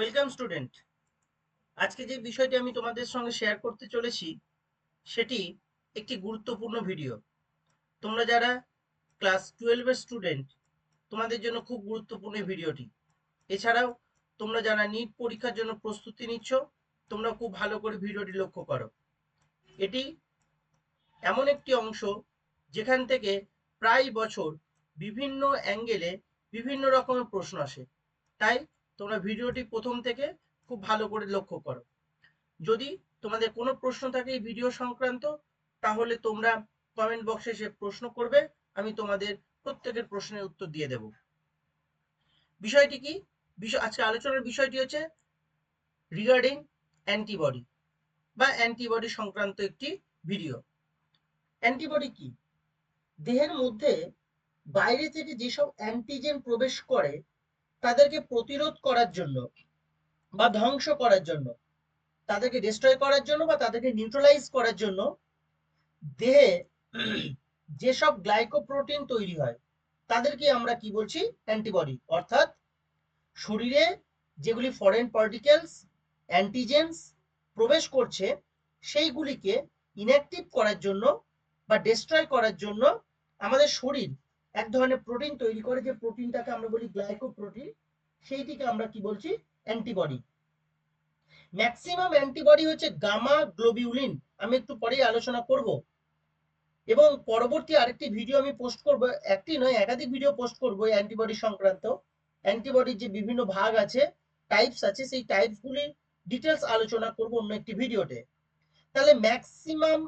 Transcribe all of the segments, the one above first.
Welcome student আজকে যে বিষয়টি আমি তোমাদের সঙ্গে শেয়ার করতে চলেছি, সেটি একটি গুরুত্বপূর্ণ ভিডিও তোমরা যারা ক্লাস টুয়েলভের স্টুডেন্ট তোমাদের জন্য খুব গুরুত্বপূর্ণ ভিডিওটি এছাড়াও, তোমরা যারা নিট পরীক্ষার জন্য প্রস্তুতি নিচ্ছ, তোমরা খুব ভালো করে ভিডিওটি লক্ষ্য করো। এটি এমন একটি অংশ যেখান থেকে প্রায় বছর বিভিন্ন অ্যাঙ্গেলে বিভিন্ন রকমের প্রশ্ন আসে। তাই তোমরা ভিডিওটি প্রথম থেকে খুব ভালো করে লক্ষ্য করো। যদি তোমাদের কোনো প্রশ্ন থাকে এই ভিডিও সংক্রান্ত, তাহলে তোমরা কমেন্ট বক্সে এসে প্রশ্ন করবে, আমি তোমাদের প্রত্যেকের প্রশ্নের উত্তর দিয়ে দেব। বিষয়টি কি? বিষয় আজকে আলোচনার বিষয়টি হচ্ছে রিগার্ডিং অ্যান্টিবডি বা অ্যান্টিবডি সংক্রান্ত একটি ভিডিও অ্যান্টিবডি কি? দেহের মধ্যে বাইরে থেকে যেসব অ্যান্টিজেন প্রবেশ করে তাদেরকে প্রতিরোধ করার জন্য বা ধ্বংস করার জন্য, তাদেরকে ডিস্ট্রয় করার জন্য বা তাদেরকে নিউট্রালাইজ করার জন্য দেহে যেসব গ্লাইকোপ্রোটিন তৈরি হয়, তাদেরকে আমরা কি বলছি? অ্যান্টিবডি অর্থাৎ শরীরে যেগুলি ফরেন পার্টিকেলস অ্যান্টিজেন্স প্রবেশ করছে, সেইগুলিকে ইনঅ্যাক্টিভ করার জন্য বা ডিস্ট্রয় করার জন্য আমাদের শরীর এক ধরনের প্রোটিন তৈরি করে যে প্রোটিনটাকে আমরা বলি গ্লাইকোপ্রোটিন সেইটিকে আমরা কি বলছি? অ্যান্টিবডি ম্যাক্সিমাম অ্যান্টিবডি হচ্ছে গামা গ্লোবিউলিন আমি একটু পরেই আলোচনা করব। এবং পরবর্তী আরেকটি ভিডিও আমি পোস্ট করব, একটি নয়, একাধিক ভিডিও পোস্ট করব অ্যান্টিবডি সংক্রান্ত। অ্যান্টিবডির যে বিভিন্ন ভাগ আছে টাইপস আছে, সেই টাইপসগুলির ডিটেলস আলোচনা করব অন্য একটি ভিডিওতে তাহলে ম্যাক্সিমাম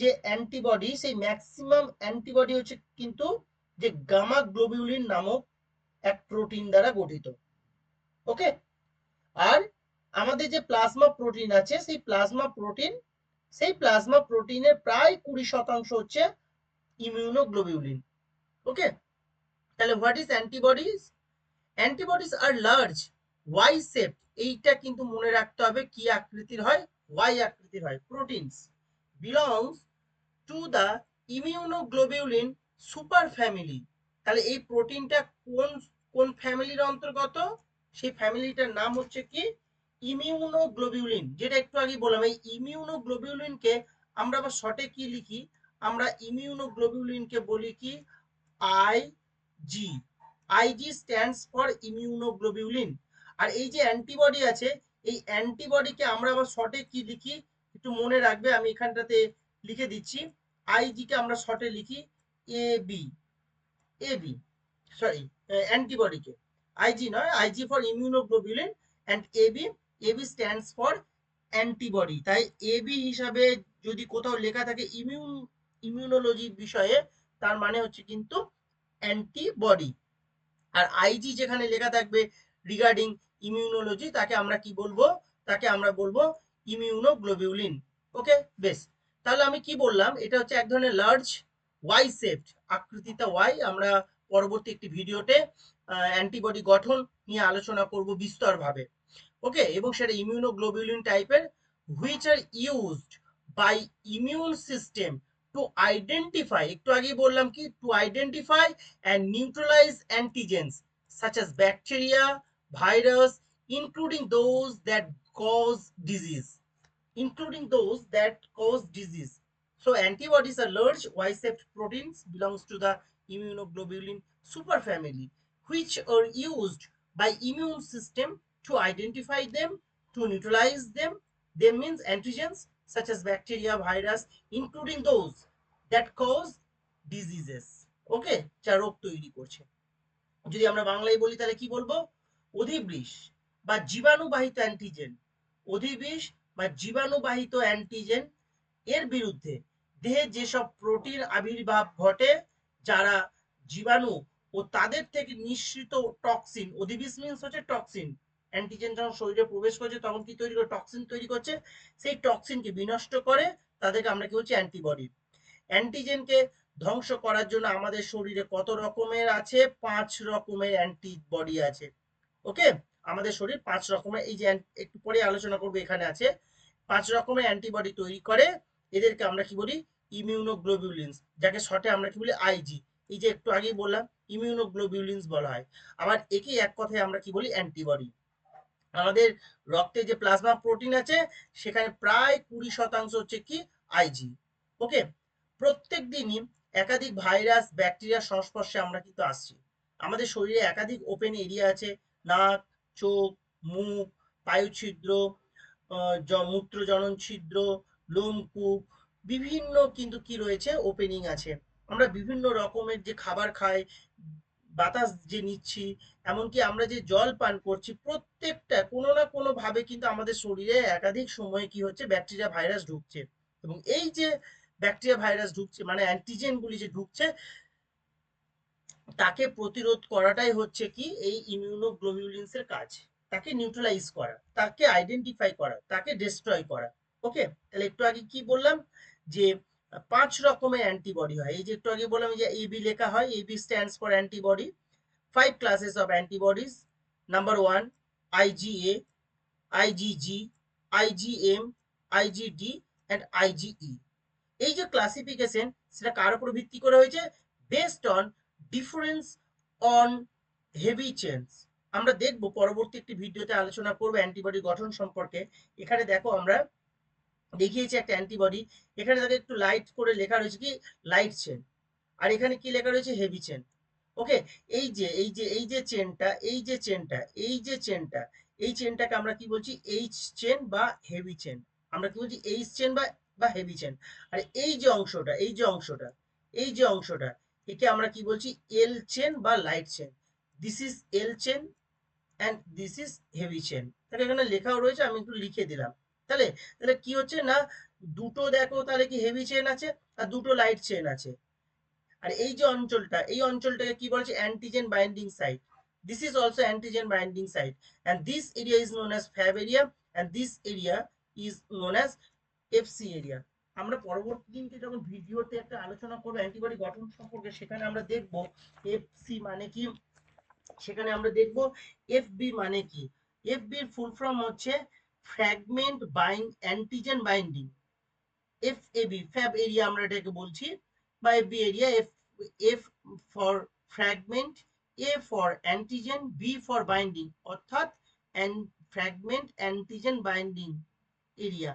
যে অ্যান্টিবডি সেই ম্যাক্সিমাম অ্যান্টিবডি হচ্ছে কিন্তু যে গামা গ্লোবিউলিন নামক এক প্রোটিন দ্বারা গঠিত। ওকে আর আমাদের যে প্লাজমা প্রোটিন আছে, সেই প্লাজমা প্রোটিন সেই প্লাজমা প্রোটিনের প্রায় কুড়ি শতাংশ হচ্ছে ইমিউনোগ্লোবিউলিন ওকে তাহলে what is antibodies antibodies are large Y shape এইটা কিন্তু মনে রাখতে হবে কি আকৃতির হয়? ওয়াই আকৃতির হয়? Proteins belongs to the immunoglobulin super family. তাহলে এই প্রোটিনটা কোন কোন ফ্যামিলির অন্তর্গত? সেই ফ্যামিলিটার নাম হচ্ছে কি? ইমিউনোগ্লোবিউলিন। যেটা একটু আগে বললাম, এই ইমিউনোগ্লোবিউলিনকে আমরা আবার শর্টে কি লিখি? আমরা ইমিউনোগ্লোবিউলিনকে বলি কি? I G. IG stands for immunoglobulin. আর এই যে অ্যান্টিবডি আছে, এই অ্যান্টিবডিকে আমরা আবার শর্টে কি লিখি? একটু মনে রাখবে, আমি এখানটাতে লিখে দিচ্ছি। আইজি কে আমরা শর্টে লিখি। A B A B sorry অ্যান্টিবডিকে IG নয় IG for immunoglobulin and AB AB stands for antibody তাই এবি হিসাবে যদি কোথাও লেখা থাকে ইমিউন ইমিউনোলজি বিষয়ে, তার মানে হচ্ছে কিন্তু অ্যান্টিবডি আর আইজি যেখানে লেখা থাকবে রিগার্ডিং ইমিউনোলজি তাকে আমরা কি বলব? তাকে আমরা বলব ইমিউনোগ্লোবিউলিন ওকে বেশ। তাহলে আমি কি বললাম? এটা হচ্ছে এক ধরনের লার্জ ওয়াই শেপড আকৃতিটা ওয়াই আমরা পরবর্তী একটি ভিডিওতে অ্যান্টিবডি গঠন নিয়ে আলোচনা করব বিস্তরভাবে ওকে এবং সেটা ইমিউনোগ্লোবিউলিন টাইপের which are used by immune system to identify একটু আগে বললাম কি to identify and neutralise antigens such as bacteria virus including those that cause disease including those that cause disease. So antibodies are large Y-shaped proteins belongs to the immunoglobulin superfamily which are used by immune system to identify them, to neutralize them. They means antigens such as bacteria, virus, including those that cause diseases. Okay, যা রোগ তৈরি করছে যদি আমরা বাংলায় বলি তাহলে কি বলব অধিবৃষ বা জীবাণুবাহিত অ্যান্টিজেন অধিবিষ বা জীবাণুবাহিত অ্যান্টিজেন এর বিরুদ্ধে দেহে যেসব প্রোটিন আবির্ভাব ঘটে, যারা জীবাণু ও তাদের থেকে নিঃসৃত টক্সিন অধিবিষ মিনস হচ্ছে টক্সিন অ্যান্টিজেন যখন শরীরে প্রবেশ করছে তখন কি তৈরি করে টক্সিন তৈরি করছে, সেই টক্সিনকে বিনষ্ট করে, তাদেরকে আমরা কি বলছি অ্যান্টিবডি অ্যান্টিজেনকে ধ্বংস করার জন্য আমাদের শরীরে কত রকমের আছে? পাঁচ রকমের অ্যান্টিবডি আছে। ওকে আমাদের শরীর পাঁচ রকমের, এই যে একটু পরে আলোচনা করব এখানে আছে। পাঁচ রকমের অ্যান্টিবডি তৈরি করে এদেরকে আমরা কি বলি? ইমিউনোগ্লোবিউলিনস যাকে শর্টে আমরা কি বলি? আইজি এই যে একটু আগেই বললাম ইমিউনোগ্লোবিউলিনস বলা হয়। আবার একে এক কথায় আমরা কি বলি? অ্যান্টিবডি আমাদের রক্তে যে প্লাজমা প্রোটিন আছে, সেখানে প্রায় কুড়ি শতাংশ হচ্ছে কি? আইজি ওকে প্রত্যেক দিনই একাধিক ভাইরাস ব্যাকটেরিয়ার সংস্পর্শে আমরা কিন্তু আসছি। আমাদের শরীরে একাধিক ওপেন এরিয়া আছে, নাক, চোখ, মুখ, পায়ুছিদ্র মূত্রজনন ছিদ্র লোমকূপ বিভিন্ন কিন্তু কি রয়েছে? ওপেনিং আছে। আমরা বিভিন্ন রকমের যে খাবার খাই, বাতাস যে নিচ্ছি, এমনকি আমরা যে জল পান করছি, প্রত্যেকটা কোনো না কোনো ভাবে কিন্তু আমাদের শরীরে একাধিক সময়ে কি হচ্ছে? ব্যাকটেরিয়া ভাইরাস ঢুকছে। এবং এই যে ব্যাকটেরিয়া ভাইরাস ঢুকছে মানে অ্যান্টিজেনগুলি যে ঢুকছে, তাকে প্রতিরোধ করাটাই হচ্ছে কি? এই ইমিউনোগ্লোবিউলিনসের কাজ। তাকে নিউট্রালাইজ করা, তাকে আইডেন্টিফাই করা, তাকে ডিস্ট্রয় করা। ওকে তাহলে একটু আগে কি বললাম? যে পাঁচ রকমের অ্যান্টিবডি হয়। এই যে একটু আগে বললাম যে এবি লেখা হয়। AB stands for antibody five classes of antibodies number one IgA IgG IgM IgD and IgE এই যে ক্লাসিফিকেশন সেটা কার উপর ভিত্তি করে হয়েছে? Based on difference on heavy chain আমরা দেখব, পরবর্তী একটি ভিডিওতে আলোচনা করব অ্যান্টিবডি গঠন সম্পর্কে। এখানে দেখো আমরা দেখিয়েছি একটা অ্যান্টিবডি এখানে তাকে একটু লাইট করে লেখা রয়েছে কি লাইট চেন আর এখানে কি লেখা রয়েছে? হেভি চেন ওকে এই যে এই যে এই যে চেনটা এই যে চেনটা এই যে চেনটা এই চেনটাকে আমরা কি বলছি? এইচ চেন বা হেভি চেন আমরা কি বলছি? এইচ চেন বা বা হেভি চেন আর এই যে অংশটা, এই যে অংশটা, এই যে অংশটা, একে আমরা কি বলছি? এল চেন বা light chain this is L chain and this is heavy chain তাহলে এখানে লেখাও রয়েছে, আমি একটু লিখে দিলাম। তাহলে তাহলে কি হচ্ছে না? দুটো দেখো তাহলে কি হেভি চেন আছে আর দুটো লাইট চেন আছে। আর এই যে অঞ্চলটা, এই অঞ্চলটাকে কি বলছে? Antigen binding site this is also antigen binding site. And this area is known as fab area and this area is known as fc area. আমরা পরবর্তী দিনকে যখন ভিডিওতে একটা আলোচনা করব অ্যান্টিবডি গঠন সম্পর্কে, সেখানে আমরা দেখব এফসি মানে কি? সেখানে আমরা দেখব এফবি মানে কি? এফবি এর ফুল ফর্ম হচ্ছে fragment bind antigen binding F AB fab area আমরা এটাকে বলছি, বা F B area F F for fragment A for antigen B for binding অর্থাৎ ফ্র্যাগমেন্ট অ্যান্টিজেন বাইন্ডিং এরিয়া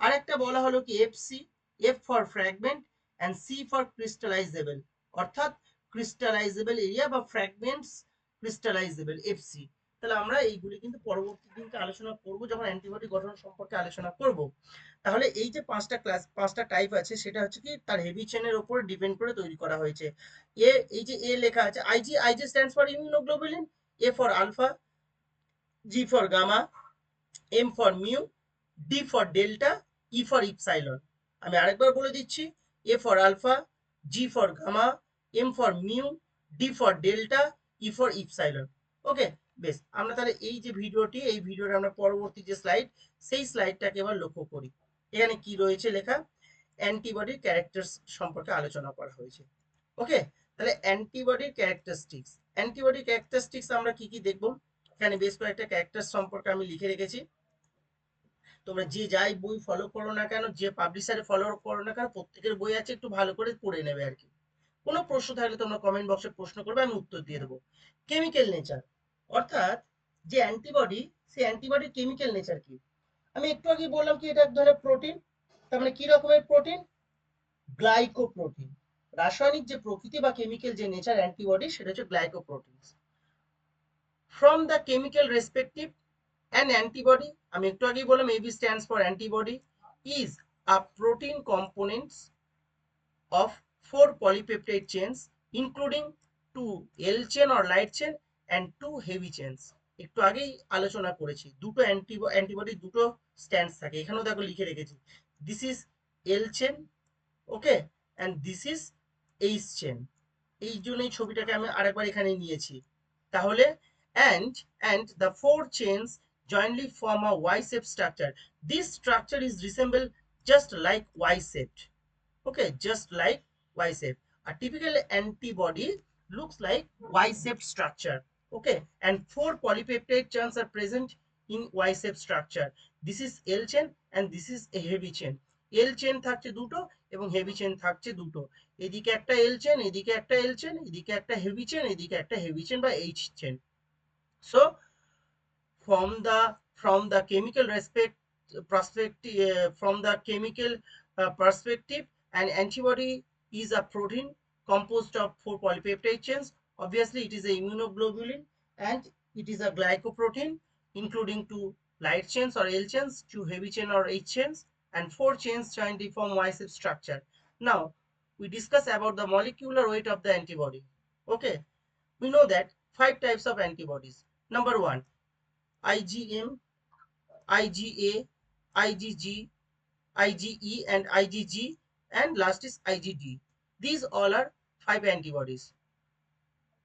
আরেকটা বলা হলো কি FC F for fragment and C for crystallisable অর্থাৎ ক্রিস্টালাইজেবল এরিয়া বা ফ্র্যাগমেন্টস ক্রিস্টালাইজেবল এফসি তাহলে আমরা এইগুলি কিন্তু পরবর্তী দিনকে আলোচনা করব, যখন অ্যান্টিবডি গঠন সম্পর্কে আলোচনা করব। তাহলে এই যে পাঁচটা ক্লাস পাঁচটা টাইপ আছে, সেটা হচ্ছে কি তার হেভি চেনের উপর ডিপেন্ড করে তৈরি করা হয়েছে। এ, এই যে এ লেখা আছে IG IG stands for immunoglobulin A for alpha G for gamma M for mu D for delta E for epsilon আমি আরেকবার বলে দিচ্ছি A for alpha G for gamma M for mu D for delta E for epsilon okay বেশ, আমরা তাহলে এই যে ভিডিওটি, এই ভিডিওর আমরা পরবর্তী যে স্লাইড সেই স্লাইডটাকে এবার লক্ষ্য করি। এখানে কি রয়েছে লেখা? অ্যান্টিবডির ক্যারেক্টার সম্পর্কে আলোচনা করা হয়েছে। ওকে তাহলে অ্যান্টিবডির ক্যারেক্টারিস্টিক্স অ্যান্টিবডি ক্যারেক্টারিস্টিক্স আমরা কি কি দেখব? এখানে বেশ কয়েকটা ক্যারেক্টার সম্পর্কে আমি লিখে রেখেছি। তোমরা যে যাই বই ফলো করো না কেন, যে পাবলিশারে ফলো করো না কেন, প্রত্যেকের বই আছে, একটু ভালো করে পড়ে নেবে আর কি। কোনো প্রশ্ন থাকলে তোমরা কমেন্ট বক্সে প্রশ্ন করবে, আমি উত্তর দিয়ে দেবো। কেমিক্যাল নেচার অর্থাৎ যে অ্যান্টিবডি সেই অ্যান্টিবডির কেমিক্যাল নেচার কি? আমি একটু আগে বললাম কি, এটা এক ধরনের প্রোটিন তার মানে কি রকমের প্রোটিন গ্লাইকোপ্রোটিন রাসায়নিক যে প্রকৃতি বা কেমিক্যাল যে নেচার অ্যান্টিবডি সেটা হচ্ছে glycoprotein from the chemical respective an antibody আমি একটু আগেই বললাম AB stands for antibody is a protein components of four polypeptide chains, including two L chain or light chain and two heavy chains একটু আগেই আলোচনা করেছি দুটো অ্যান্টিবডি দুটো স্ট্যান্ডস থাকে এখানেও দেখো লিখে রেখেছি this is L chain okay and this is H chain এই জন্য এই ছবিটাকে আমি আরেকবার এখানে নিয়েছি তাহলে and and the four chains jointly form a Y-shaped structure. This structure is resemble just like Y-shaped. Okay, just like Y-shape. A typical antibody looks like Y-shaped structure. Okay, and four polypeptide chains are present in Y-shaped structure. This is L chain and this is a heavy chain. L chain থাকছে দুটো এবং heavy chain থাকছে দুটো এদিকে একটা এল chain এদিকে একটা এল chain এদিকে একটা হেভি চেন এদিকে একটা হেভি চেন বা H chain so from the from the chemical respect perspective uh, from the chemical uh, perspective an antibody is a protein composed of four polypeptide chains obviously it is a immunoglobulin and it is a glycoprotein including two light chains or L chains two heavy chain or H chains and four chains joined to form Y-shape structure now we discuss about the molecular weight of the antibody okay we know that five types of antibodies number one IgM IgA, IgG, IgE and IgG and last is IgD. These all are five antibodies.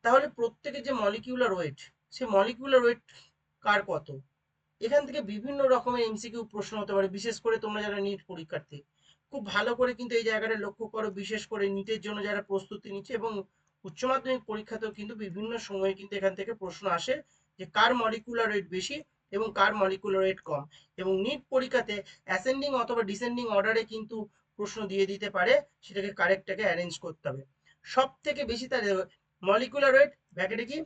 তাহলে প্রত্যেকের যে molecular weight সে molecular weight কার কত? এখান থেকে বিভিন্ন রকমের এমসিকিউ প্রশ্ন হতে পারে, বিশেষ করে তোমরা যারা নিট পরীক্ষার্থী। খুব ভালো করে কিন্তু এই জায়গাটা লক্ষ্য করো, বিশেষ করে নিটের জন্য যারা প্রস্তুতি নিচ্ছে এবং উচ্চ মাধ্যমিক পরীক্ষাতেও কিন্তু বিভিন্ন সময়ে কিন্তু এখান থেকে প্রশ্ন আসে যে কার মলিকুলার ওয়েট বেশি এবং কার মলিকুলার ওয়েট কম। এবং নিট পরীক্ষাতে অ্যাসেন্ডিং অথবা ডিসেন্ডিং অর্ডারে কিন্তু প্রশ্ন দিয়ে দিতে পারে, সেটাকে কারেক্টটাকে অ্যারেঞ্জ করতে হবে। সব থেকে বেশি তার মলিকুলার ওয়েট ব্র্যাকেটে কি?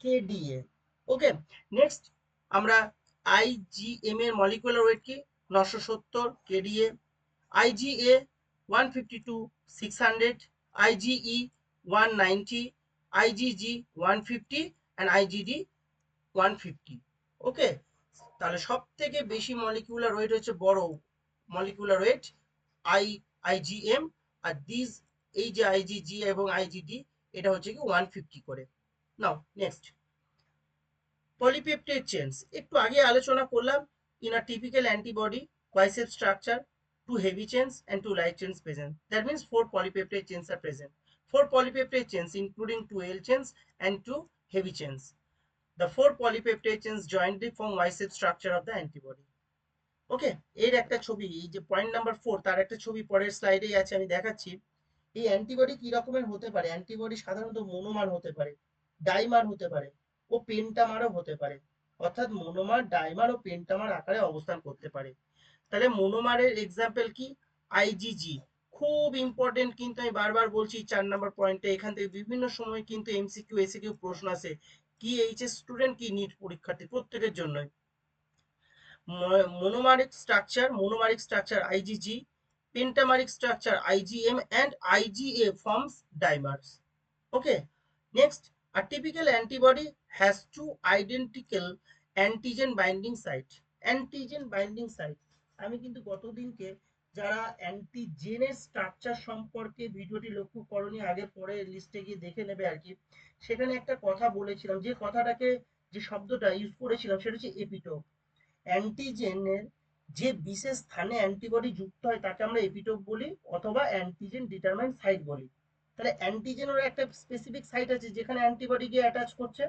কেডিএ ওকে নেক্সট আমরা আইজিএম এর মলিকুলার ওয়েট কি? নশো সত্তর KDA IgA one fifty to six hundred IgE one ninety IgG one fifty and IgD one fifty okay তাহলে সব থেকে বেশি মলিকুলার ওয়েট হচ্ছে বড় মলিকুলার ওয়েট আই আইজিএম আর দিস এই যে আইজিজি এবং আইজিডি এটা হচ্ছে কি ওয়ান করে। নাও নেক্সট পলিপেপটেড চেঞ্জ একটু আগে আলোচনা করলাম in typical antibody Y shape structure two heavy chain and two light chain present that means four polypeptide chain are present four polypeptide chain including two L chain and two heavy chain the four polypeptide chain jointly from Y shape structure of the antibody okay এর একটা ছবি যে point number four তার একটা ছবি পরের স্লাইডেই আছে, আমি দেখাচ্ছি। এই অ্যান্টিবডি কি রকমের হতে পারে? অ্যান্টিবডি সাধারণত মনোমার হতে পারে, ডাইমার হতে পারে ও পেন্টামারও হতে পারে। অর্থাৎ মনোমার, ডাইমার ও পেন্টামার আকারে অবস্থান করতে পারে। তাহলে মনোমারের এক্সাম্পল কি? আইজিজি খুব ইম্পর্টেন্ট কিন্তু আমি বারবার বলছি, চার নাম্বার পয়েন্টে এখান থেকে বিভিন্ন সময় কিন্তু এমসিকিউ এসিকিউ প্রশ্ন আসে, কি এইচএস স্টুডেন্ট কি নিট পরীক্ষার্থী প্রত্যেকের জন্যই। Monomeric structure monomeric structure IgG pentameric structure IgM and IgA forms dimers okay next a typical antibody has two identical antigen binding site antigen binding site আমি কিন্তু গতদিনকে যারা অ্যান্টিজেনের স্ট্রাকচার সম্পর্কে ভিডিওটি লক্ষ্য করনি আগে পরে লিস্টে গিয়ে দেখে নেবে আর কি সেখানে একটা কথা বলেছিলাম যে কথাটাকে যে শব্দটা ইউজ করেছিলাম সেটা হচ্ছে এপিটোপ অ্যান্টিজেনের যে বিশেষ স্থানে অ্যান্টিবডি যুক্ত হয় তাকে আমরা এপিটোপ বলি অথবা অ্যান্টিজেন ডিটারমাইন সাইট বলি। তাহলে অ্যান্টিজেনেরও একটা স্পেসিফিক সাইট আছে যেখানে অ্যান্টিবডি গিয়ে অ্যাটাচ করছে।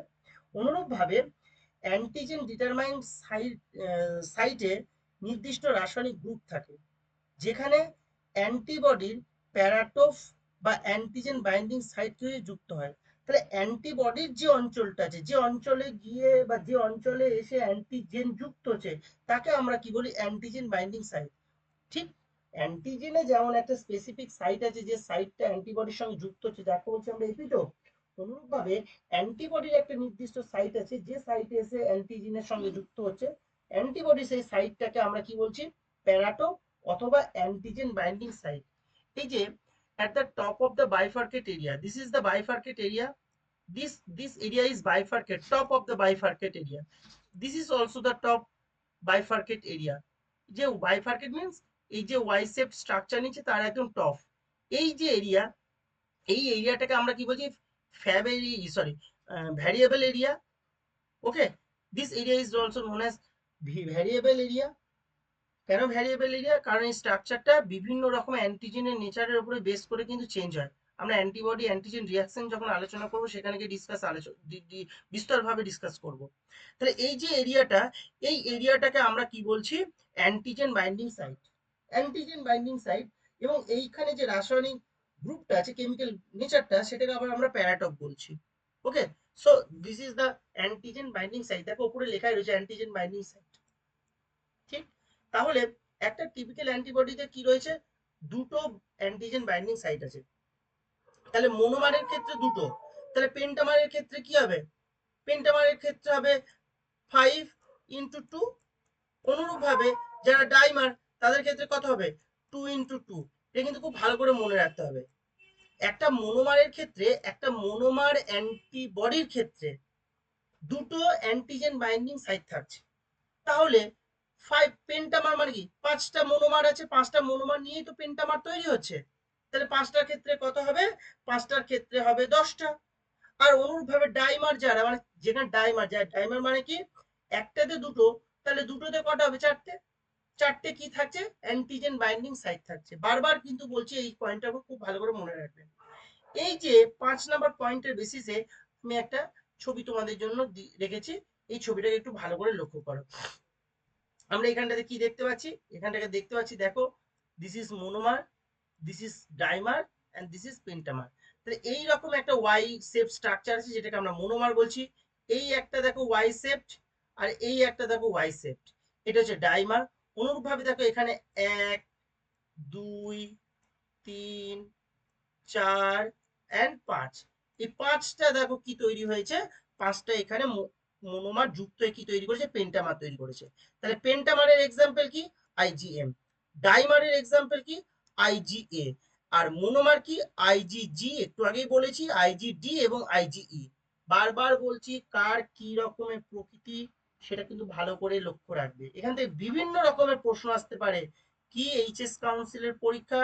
অনুরূপভাবে অ্যান্টিজেন ডিটারমাইন সাইট সাইটে নির্দিষ্ট রাসায়নিক গ্রুপ থাকে, যেখানে অ্যান্টিবডির প্যারাটোফ বা অ্যান্টিজেন বাইন্ডিং সাইট যুক্ত হয়। তাহলে অ্যান্টিবডির যে অঞ্চলটা আছে, যে অঞ্চলে গিয়ে বা যে অঞ্চলে এসে অ্যান্টিজেন যুক্ত হচ্ছে, তাকে আমরা কি বলি অ্যান্টিজেন বাইন্ডিং সাইট ঠিক অ্যান্টিজেনে যেমন একটা স্পেসিফিক সাইট আছে, যে সাইটটা অ্যান্টিবডির সঙ্গে যুক্ত হচ্ছে যাকে বলছি আমরা এপিটোপ অনুরূপভাবে অ্যান্টিবডির একটা নির্দিষ্ট সাইট আছে, যে সাইটে এসে অ্যান্টিজেনের সঙ্গে যুক্ত হচ্ছে অ্যান্টিবডি সেই সাইটটাকে আমরা কি বলছি? প্যারাটো অথবা অ্যান্টিজেন বাইন্ডিং সাইট এই যে at the top of the bifurcate area this is the bifurcate area this this area is bifurcate top of the bifurcate area this is also the top bifurcate area যে bifurcate means যে y shaped structure নিচে তার একদম top এই যে area এই এরিয়াটাকে আমরা কি বলছি fab area sorry variable area okay this area is also known as কেন ভ্যারিয়েবল এরিয়া কারণ এই স্ট্রাকচারটা বিভিন্ন রকম অ্যান্টিজেনের নেচারের উপরে বেস করে কিন্তু চেঞ্জ হয়। আমরা অ্যান্টিবডি অ্যান্টিজেন রিয়াকশন যখন আলোচনা করব, সেখানে গিয়ে ডিসকাস আলোচনা বিস্তরভাবে ডিসকাস করব। তাহলে এই যে এরিয়াটা এই এরিয়াটাকে আমরা কি বলছি? Antigen binding site antigen binding site এবং এইখানে যে রাসায়নিক গ্রুপটা আছে কেমিক্যাল নেচারটা সেটাকে আবার আমরা প্যারাটপ বলছি। Okay so this is the antigen binding site দেখো, উপরে লেখাই রয়েছে অ্যান্টিজেন বাইন্ডিং সাইট তাহলে একটা টিপিক্যাল অ্যান্টিবডিতে কি রয়েছে? দুটো অ্যান্টিজেন বাইন্ডিং সাইট আছে। তাহলে মনোমারের ক্ষেত্রে দুটো। তাহলে পেন্টামারের ক্ষেত্রে কি হবে? পেন্টামারের ক্ষেত্রে হবে ফাইভ ইন্টু টু অনুরূপভাবে যারা ডাইমার তাদের ক্ষেত্রে কত হবে? টু ইন্টু টু এটা কিন্তু খুব ভালো করে মনে রাখতে হবে। একটা মনোমারের ক্ষেত্রে, একটা মনোমার অ্যান্টিবডির ক্ষেত্রে দুটো অ্যান্টিজেন বাইন্ডিং সাইট থাকছে। তাহলে ফাইভ পেন্টামার মানে কি? পাঁচটা মনোমার আছে, পাঁচটা মনোমার নিয়েই তো পেন্টামার তৈরি হচ্ছে। তাহলে পাঁচটার ক্ষেত্রে কত হবে? পাঁচটার ক্ষেত্রে হবে দশটা। আর অনুরূপভাবে ডাইমার যারা মানে যেখানে ডাইমার যায় ডাইমার মানে কি? একটাতে দুটো, তাহলে দুটোতে কটা হবে? চারটে। চারটে কি থাকছে? অ্যান্টিজেন বাইন্ডিং সাইট থাকছে। বারবার কিন্তু বলছি এই পয়েন্টটা খুব ভালো করে মনে রাখবেন এই যে পাঁচ নাম্বার পয়েন্টের বেসিসে আমি একটা ছবি তোমাদের জন্য রেখেছি। এই ছবিটাকে একটু ভালো করে লক্ষ্য করো। আমরা এখানটাতে কি দেখতে পাচ্ছি? এখানটাকে দেখতে পাচ্ছি, দেখো this is monomer this is dimer and this is pentamer তাহলে এই রকম একটা ওয়াই শেপ স্ট্রাকচার আছে, যেটাকে আমরা মোনোমার বলছি। এই একটা দেখো ওয়াই শেপড আর এই একটা দেখো ওয়াই শেপড এটা হচ্ছে ডাইমার অনুরূপভাবে দেখো এখানে এক, দুই, তিন, চার অ্যান্ড পাঁচ। এই পাঁচটা দেখো কি তৈরি হয়েছে? পাঁচটা এখানে মনোমার যুক্ত কি তৈরি করেছে? পেন্টামার তৈরি করেছে। তাহলে পেন্টামারের এক্সাম্পল কি? আইজিএম ডাইমারের এক্সাম্পল কি? আইজিএ আর মনোমার কি? আইজিজি একটু আগেই বলেছি আইজিডি এবং আইজিই বারবার বলছি, কার কি রকমের প্রকৃতি, সেটা কিন্তু ভালো করে লক্ষ্য রাখবে। এখান থেকে বিভিন্ন রকমের প্রশ্ন আসতে পারে। কি এইচএস কাউন্সিলের পরীক্ষা?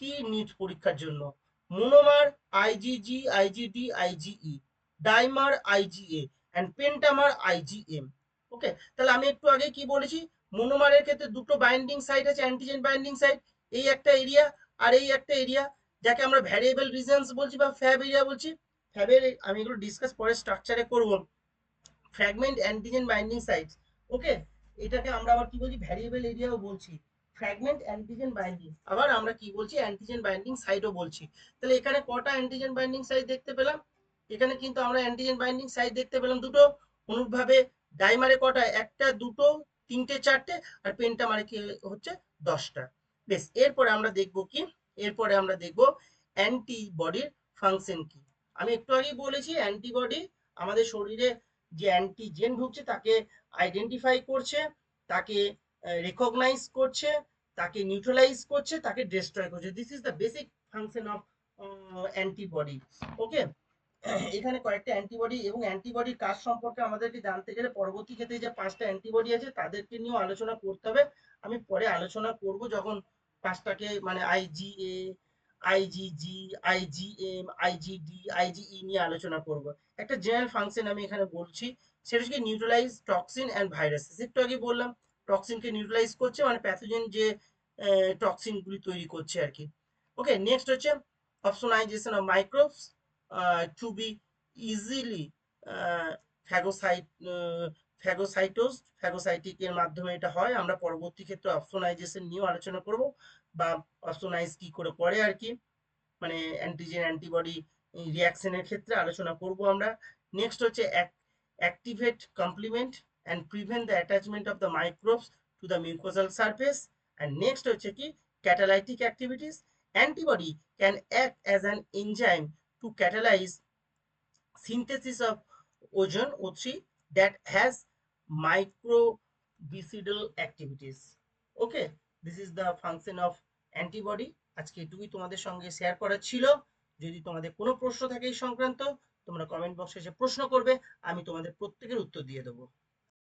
কি নিট পরীক্ষার জন্য? Monomer IgG IgD IgE dimer IgA and pentamer IgM okay তাহলে আমি একটু আগে কি বলেছি, মোনোমারের ক্ষেত্রে দুটো বাইন্ডিং সাইট আছে অ্যান্টিজেন বাইন্ডিং সাইট এই একটা এরিয়া আর এই একটা এরিয়া যাকে আমরা ভ্যারিয়েবল রিজনস বলছি বা ফ্যাব এরিয়া বলছি। ফ্যাবের আমি এগুলো ডিসকাস পরে স্ট্রাকচারে করব। Fragment antigen binding sites okay এটাকে আমরা আবার কি বলছি ভ্যারিয়েবল এরিয়াও বলছি। ফ্র্যাগমেন্ট অ্যান্টিজেন বাইন্ডিং আবার আমরা কি বলছি অ্যান্টিজেন বাইন্ডিং সাইটও বলছি। তাহলে এখানে কটা অ্যান্টিজেন বাইন্ডিং সাইট দেখতে পেলাম? এখানে কিন্তু আমরা অ্যান্টিজেন বাইন্ডিং সাইট দেখতে পেলাম দুটো। অনুরূপভাবে ডাইমারে কটা? একটা, দুটো, তিনটে, চারটে, আর পেনটা পেন্টামারে কি হচ্ছে? দশটা। বেশ, এরপরে আমরা দেখব কি? এরপরে আমরা দেখব অ্যান্টিবডির ফাংশন কি। আমি একটু আগেই বলেছি অ্যান্টিবডি আমাদের শরীরে যে অ্যান্টিজেন ঢুকছে, তাকে আইডেন্টিফাই করছে, তাকে রেকগনাইজ করছে, তাকে নিউট্রালাইজ করছে, তাকে ডিস্ট্রয় করছে। This is the basic function of antibody okay এখানে কয়েকটা অ্যান্টিবডি এবং অ্যান্টিবডির কাজ সম্পর্কে আমাদেরকে জানতে গেলে পরবর্তী ক্ষেত্রে যে পাঁচটা অ্যান্টিবডি আছে তাদেরকে নিয়েও আলোচনা করতে হবে। আমি পরে আলোচনা করব যখন পাঁচটাকে মানে IgA IgG IgM IgD IgE নিয়ে আলোচনা করব। একটা জেনারেল ফাংশন আমি এখানে বলছি সেটা হচ্ছে নিউট্রালাইজ টক্সিন অ্যান্ড ভাইরাসেস একটু আগে বললাম টক্সিনকে নিউট্রালাইজ করছে মানে প্যাথোজেন যে টক্সিনগুলি তৈরি করছে আর কি। ওকে নেক্সট হচ্ছে opsonization of microbes to be easily phagocyte phagocytosis ফ্যাগোসাইটিকের মাধ্যমে এটা হয়। আমরা পরবর্তী ক্ষেত্রে অপসোনাইজেশন নিয়েও আলোচনা করব বা অপশনাইজ কি করে করে আর কি। মানে অ্যান্টিজেন অ্যান্টিবডি রিয়াকশনের ক্ষেত্রে আলোচনা করব আমরা। নেক্সট হচ্ছে activate complement and prevent the attachment of the microbes to the mucosal surface and next হচ্ছে কি catalytic activities antibody can act as an enzyme to catalyze synthesis of ozone O3 that has microbicidal activities. Okay, this is the function of antibody. আজকে এটুকুই তোমাদের সঙ্গে share করা ছিল যদি তোমাদের কোনো প্রশ্ন থাকে এই সংক্রান্ত তোমরা কমেন্ট বক্সে এসে প্রশ্ন করবে আমি তোমাদের প্রত্যেকের উত্তর দিয়ে দেবো